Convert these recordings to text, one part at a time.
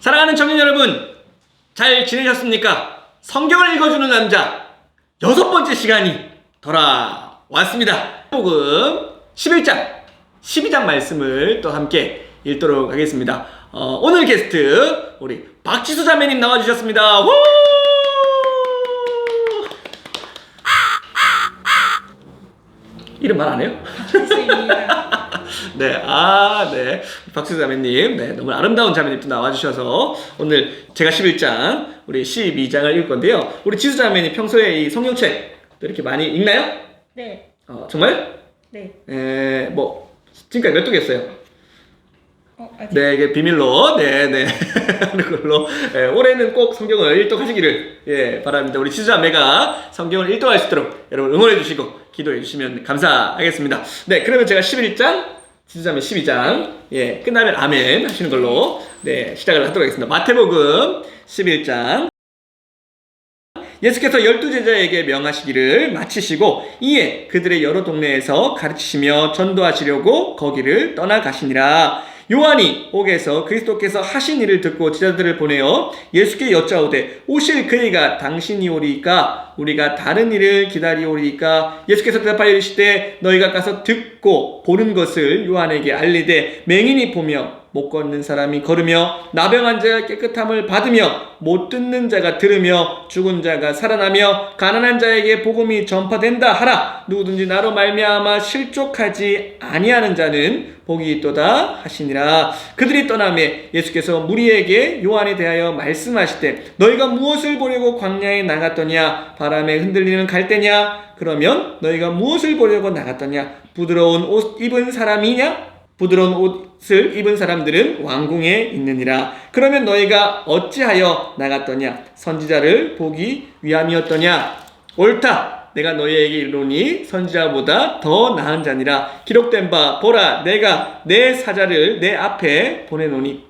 사랑하는 청년 여러분, 잘 지내셨습니까? 성경을 읽어주는 남자 여섯 번째 시간이 돌아왔습니다. 복음 11장, 12장 말씀을 또 함께 읽도록 하겠습니다. 어, 오늘 게스트 우리 박지수 자매님 나와주셨습니다. 우! 이름 말 안 해요? 네, 아, 네. 박수 자매님, 네, 너무 아름다운 자매님 또 나와주셔서 오늘 제가 11장, 우리 12장을 읽을 건데요. 우리 지수 자매님 평소에 이 성경책 또 이렇게 많이 읽나요? 네, 어, 정말? 네. 에, 뭐, 지금까지 몇 독했어요? 어, 아직 네, 이게 비밀로, 네, 네. 하는 걸로. 예, 올해는 꼭 성경을 일독하시기를, 예, 바랍니다. 우리 지수 자매가 성경을 일독할 수 있도록 여러분 응원해 주시고 기도해 주시면 감사하겠습니다. 네, 그러면 제가 11장, 지수자매 12장, 예, 끝나면 아멘 하시는 걸로, 네, 시작을 하도록 하겠습니다. 마태복음 11장. 예수께서 열두 제자에게 명하시기를 마치시고 이에 그들의 여러 동네에서 가르치시며 전도하시려고 거기를 떠나가시니라. 요한이 옥에서 그리스도께서 하신 일을 듣고 제자들을 보내어 예수께 여짜오되 오실 그이가 당신이 오리이까? 우리가 다른 일을 기다리오리이까? 예수께서 대답하여 이르시되 너희가 가서 듣고 보는 것을 요한에게 알리되 맹인이 보며 못 걷는 사람이 걸으며 나병한 자가 깨끗함을 받으며 못 듣는 자가 들으며 죽은 자가 살아나며 가난한 자에게 복음이 전파된다 하라. 누구든지 나로 말미암아 실족하지 아니하는 자는 복이 있도다 하시니라 그들이 떠나매 예수께서 무리에게 요한에 대하여 말씀하시되 너희가 무엇을 보려고 광야에 나갔더냐 바람에 흔들리는 갈대냐 그러면 너희가 무엇을 보려고 나갔더냐 부드러운 옷 입은 사람이냐 부드러운 옷을 입은 사람들은 왕궁에 있느니라. 그러면 너희가 어찌하여 나갔더냐? 선지자를 보기 위함이었더냐? 옳다. 내가 너희에게 이르노니 선지자보다 더 나은 자니라. 기록된 바 보라 내가 내 사자를 내 앞에 보내노니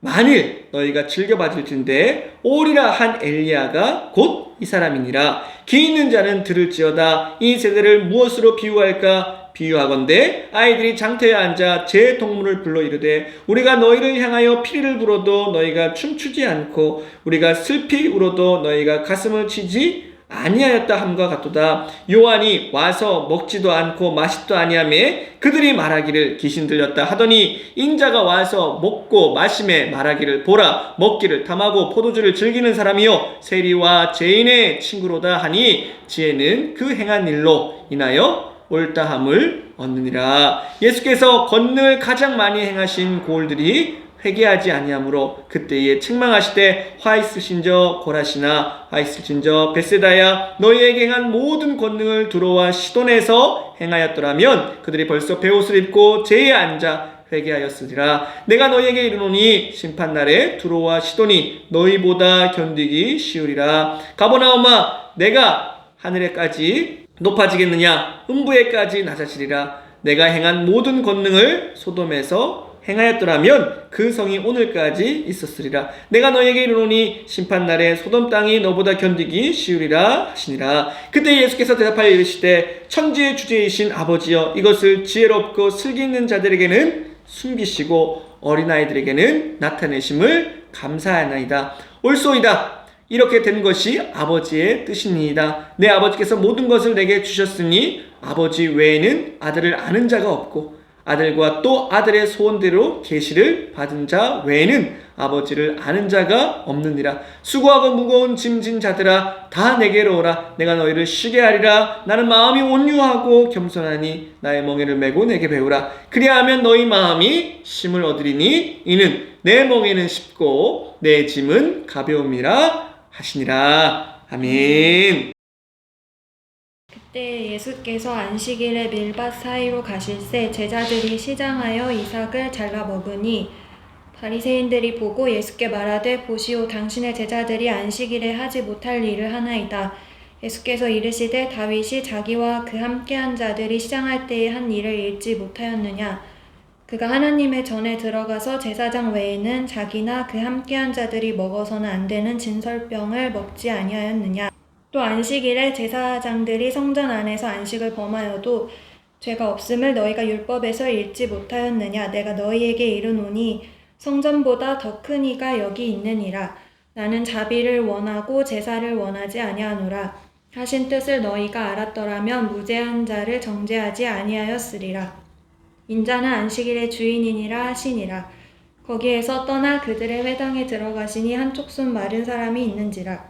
만일 너희가 즐겨받을진대 오리라 한 엘리야가 곧 이 사람이니라. 귀 있는 자는 들을지어다. 이 세대를 무엇으로 비유할까? 비유하건대 아이들이 장터에 앉아 제 동물을 불러 이르되 우리가 너희를 향하여 피리를 불어도 너희가 춤추지 않고 우리가 슬피 울어도 너희가 가슴을 치지 아니하였다 함과 같도다. 요한이 와서 먹지도 않고 마시도 아니하매 그들이 말하기를 귀신 들렸다 하더니 인자가 와서 먹고 마심에 말하기를 보라 먹기를 탐하고 포도주를 즐기는 사람이요 세리와 죄인의 친구로다 하니 지혜는 그 행한 일로 인하여 옳다함을 얻느니라. 예수께서 권능을 가장 많이 행하신 고을들이 회개하지 아니하므로 그때에 책망하시되 화 있으신저 고라시나 화 있으신저 베세다야 너희에게 행한 모든 권능을 두로와 시돈에서 행하였더라면 그들이 벌써 베옷을 입고 제에 앉아 회개하였으리라. 내가 너희에게 이르노니 심판 날에 두로와 시돈이 너희보다 견디기 쉬우리라. 가버나움아 내가 하늘에까지 높아지겠느냐? 음부에까지 낮아지리라. 내가 행한 모든 권능을 소돔에서 행하였더라면 그 성이 오늘까지 있었으리라. 내가 너에게 이르노니 심판날에 소돔 땅이 너보다 견디기 쉬우리라 하시니라. 그때 예수께서 대답하여 이르시되 천지의 주제이신 아버지여 이것을 지혜롭고 슬기 있는 자들에게는 숨기시고 어린아이들에게는 나타내심을 감사하나이다. 옳소이다. 이렇게 된 것이 아버지의 뜻이니이다. 내 아버지께서 모든 것을 내게 주셨으니 아버지 외에는 아들을 아는 자가 없고 아들과 또 아들의 소원대로 계시를 받은 자 외에는 아버지를 아는 자가 없느니라. 수고하고 무거운 짐진 자들아 다 내게로 오라. 내가 너희를 쉬게 하리라. 나는 마음이 온유하고 겸손하니 나의 멍에를 메고 내게 배우라. 그리하면 너희 마음이 쉼을 얻으리니 이는 내 멍에는 쉽고 내 짐은 가벼움이라 하시니라. 아멘. 그때 예수께서 안식일에 밀밭 사이로 가실새 제자들이 시장하여 이삭을 잘라 먹으니 바리새인들이 보고 예수께 말하되 보시오 당신의 제자들이 안식일에 하지 못할 일을 하나이다. 예수께서 이르시되 다윗이 자기와 그 함께한 자들이 시장할 때에 한 일을 읽지 못하였느냐 그가 하나님의 전에 들어가서 제사장 외에는 자기나 그 함께한 자들이 먹어서는 안 되는 진설병을 먹지 아니하였느냐 또 안식일에 제사장들이 성전 안에서 안식을 범하여도 죄가 없음을 너희가 율법에서 읽지 못하였느냐? 내가 너희에게 이르노니 성전보다 더 큰 이가 여기 있느니라. 나는 자비를 원하고 제사를 원하지 아니하노라. 하신 뜻을 너희가 알았더라면 무죄한 자를 정죄하지 아니하였으리라. 인자는 안식일의 주인이니라 하시니라. 거기에서 떠나 그들의 회당에 들어가시니 한쪽 손 마른 사람이 있는지라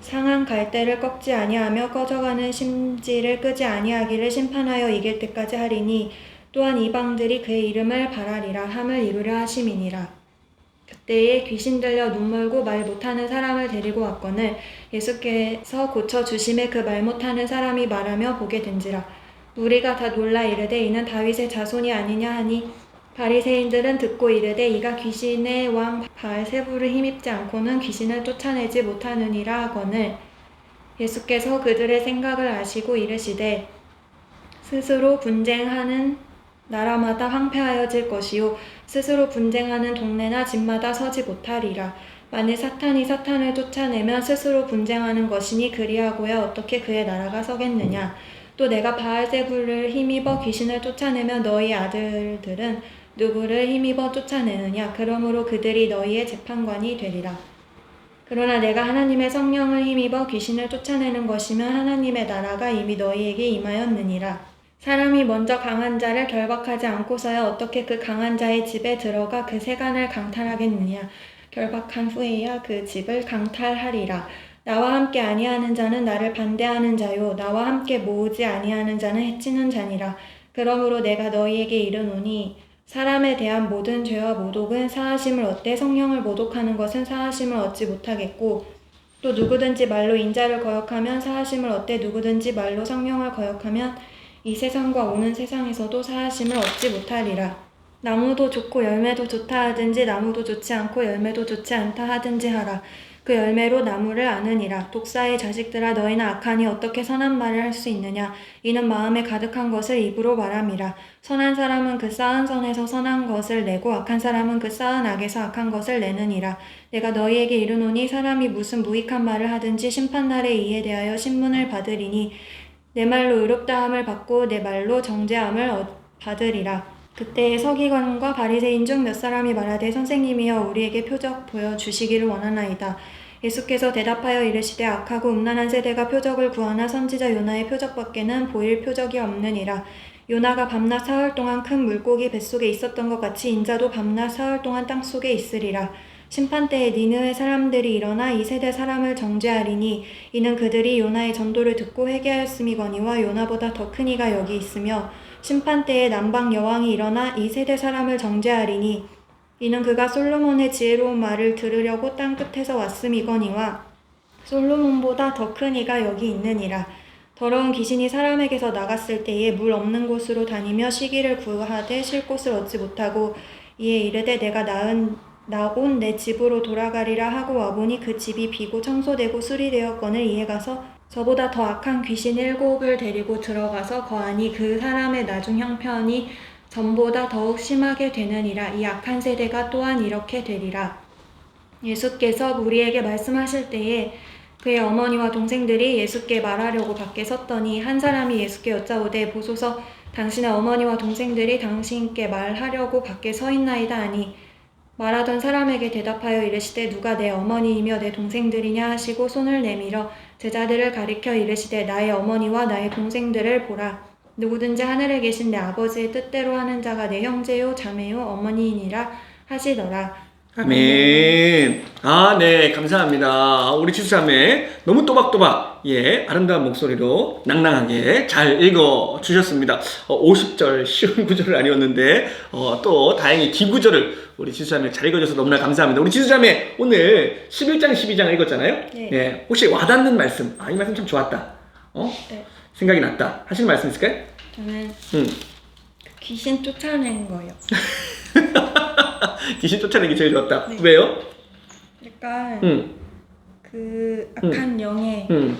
상한 갈대를 꺾지 아니하며 꺼져가는 심지를 끄지 아니하기를 심판하여 이길 때까지 하리니 또한 이방들이 그의 이름을 바라리라 함을 이루려 하심이니라. 그때에 귀신 들려 눈 멀고 말 못하는 사람을 데리고 왔거늘 예수께서 고쳐 주심에 그 말 못하는 사람이 말하며 보게 된지라. 우리가 다 놀라 이르되 이는 다윗의 자손이 아니냐 하니 바리새인들은 듣고 이르되 이가 귀신의 왕 바알세부를 힘입지 않고는 귀신을 쫓아내지 못하느니라 하거늘. 예수께서 그들의 생각을 아시고 이르시되 스스로 분쟁하는 나라마다 황폐하여질 것이요. 스스로 분쟁하는 동네나 집마다 서지 못하리라. 만일 사탄이 사탄을 쫓아내면 스스로 분쟁하는 것이니 그리하고야 어떻게 그의 나라가 서겠느냐? 또 내가 바알세불을 힘입어 귀신을 쫓아내면 너희 아들들은 누구를 힘입어 쫓아내느냐? 그러므로 그들이 너희의 재판관이 되리라. 그러나 내가 하나님의 성령을 힘입어 귀신을 쫓아내는 것이면 하나님의 나라가 이미 너희에게 임하였느니라. 사람이 먼저 강한 자를 결박하지 않고서야 어떻게 그 강한 자의 집에 들어가 그 세간을 강탈하겠느냐? 결박한 후에야 그 집을 강탈하리라. 나와 함께 아니하는 자는 나를 반대하는 자요. 나와 함께 모으지 아니하는 자는 해치는 자니라. 그러므로 내가 너희에게 이르노니 사람에 대한 모든 죄와 모독은 사하심을 얻되 성령을 모독하는 것은 사하심을 얻지 못하겠고 또 누구든지 말로 인자를 거역하면 사하심을 얻되 누구든지 말로 성령을 거역하면 이 세상과 오는 세상에서도 사하심을 얻지 못하리라. 나무도 좋고 열매도 좋다 하든지 나무도 좋지 않고 열매도 좋지 않다 하든지 하라. 그 열매로 나무를 아느니라. 독사의 자식들아 너희는 악하니 어떻게 선한 말을 할 수 있느냐. 이는 마음에 가득한 것을 입으로 말함이라. 선한 사람은 그 쌓은 선에서 선한 것을 내고 악한 사람은 그 쌓은 악에서 악한 것을 내느니라. 내가 너희에게 이르노니 사람이 무슨 무익한 말을 하든지 심판날에 이에 대하여 신문을 받으리니 내 말로 의롭다함을 받고 내 말로 정죄함을 얻- 받으리라. 그때에 서기관과 바리새인 중 몇 사람이 말하되 선생님이여 우리에게 표적 보여 주시기를 원하나이다. 예수께서 대답하여 이르시되 악하고 음란한 세대가 표적을 구하나 선지자 요나의 표적밖에는 보일 표적이 없느니라. 요나가 밤낮 사흘 동안 큰 물고기 뱃속에 있었던 것 같이 인자도 밤낮 사흘 동안 땅속에 있으리라. 심판 때에 니느의 사람들이 일어나 이 세대 사람을 정죄하리니 이는 그들이 요나의 전도를 듣고 회개하였음이거니와 요나보다 더 큰 이가 여기 있으며 심판 때에 남방 여왕이 일어나 이 세대 사람을 정죄하리니 이는 그가 솔로몬의 지혜로운 말을 들으려고 땅 끝에서 왔음이거니와 솔로몬보다 더 큰 이가 여기 있느니라. 더러운 귀신이 사람에게서 나갔을 때에 물 없는 곳으로 다니며 쉬기를 구하되 쉴 곳을 얻지 못하고 이에 이르되 내가 낳은 나온 내 집으로 돌아가리라 하고 와보니 그 집이 비고 청소되고 수리되었거늘 이에 가서 저보다 더 악한 귀신 일곱을 데리고 들어가서 거하니 그 사람의 나중 형편이 전보다 더욱 심하게 되느니라. 이 악한 세대가 또한 이렇게 되리라. 예수께서 우리에게 말씀하실 때에 그의 어머니와 동생들이 예수께 말하려고 밖에 섰더니 한 사람이 예수께 여짜오되 보소서. 당신의 어머니와 동생들이 당신께 말하려고 밖에 서 있나이다 하니 말하던 사람에게 대답하여 이르시되 누가 내 어머니이며 내 동생들이냐 하시고 손을 내밀어 제자들을 가리켜 이르시되 나의 어머니와 나의 동생들을 보라 누구든지 하늘에 계신 내 아버지의 뜻대로 하는 자가 내 형제요 자매요 어머니이니라 하시더라 아멘. 아, 네, 감사합니다. 우리 지수자매 너무 또박또박, 예, 아름다운 목소리로 낭낭하게 잘 읽어 주셨습니다. 어, 50절 쉬운 구절은 아니었는데, 어, 또 다행히 긴 구절을 우리 지수자매 잘 읽어줘서 너무나 감사합니다. 우리 지수자매 오늘 11장, 12장 읽었잖아요? 네. 혹시 와닿는 말씀, 아, 이 말씀 참 좋았다. 어? 네. 생각이 났다. 하시는 말씀 있을까요? 저는 응. 귀신 쫓아낸 거요 귀신 쫓아내기 제일 좋았다. 네. 왜요? 약간 응, 그 악한 영에 응,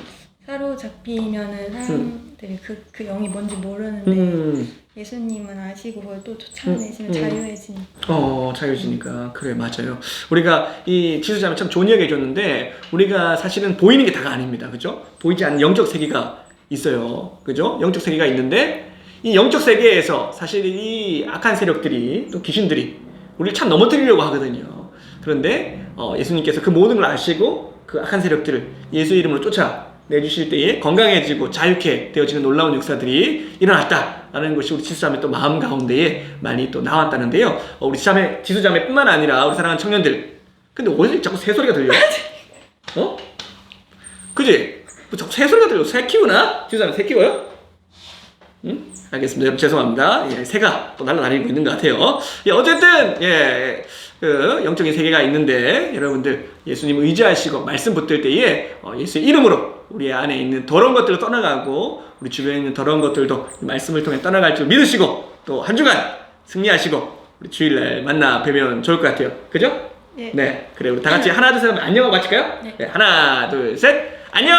사로잡히면은 사람들이 그, 그 영이 뭔지 모르는데 음. 예수님은 아시고 그걸 또 쫓아내시면 음, 음. 자유해지니까 어, 자유지니까. 그래, 맞아요. 우리가 이 지수자매 참 좋은 이야기 해줬는데, 우리가 사실은 보이는 게 다가 아닙니다. 그죠? 보이지 않는 영적 세계가 있어요. 그죠? 영적 세계가 있는데, 이 영적 세계에서 사실 이 악한 세력들이, 또 귀신들이, 우리를 참 넘어뜨리려고 하거든요. 그런데, 어, 예수님께서 그 모든 걸 아시고, 그 악한 세력들을 예수 이름으로 쫓아 내주실 때에 건강해지고 자유케 되어지는 놀라운 역사들이 일어났다라는 것이 우리 지수자매 또 마음 가운데에 많이 또 나왔다는데요. 어, 우리 지자매, 지수자매뿐만 아니라 우리 사랑하는 청년들. 근데 어디서 자꾸 새소리가 들려? 어? 그지? 뭐 자꾸 새소리가 들려. 새 키우나? 지수자매 새 키워요? 응? 알겠습니다. 여러분 죄송합니다. 예, 새가 또 날아다니고 있는 것 같아요. 예, 어쨌든 예, 그 영적인 세계가 있는데 여러분들 예수님 의지하시고 말씀 붙들 때에 어, 예수의 이름으로 우리 안에 있는 더러운 것들을 떠나가고 우리 주변에 있는 더러운 것들도 이 말씀을 통해 떠나갈 줄 믿으시고 또 한 주간 승리하시고 우리 주일날 만나 뵈면 좋을 것 같아요. 그죠? 네. 네. 그래 우리 다 같이 하나 둘셋 하면 안녕하고 가요? 네. 네, 하나 둘 셋 안녕.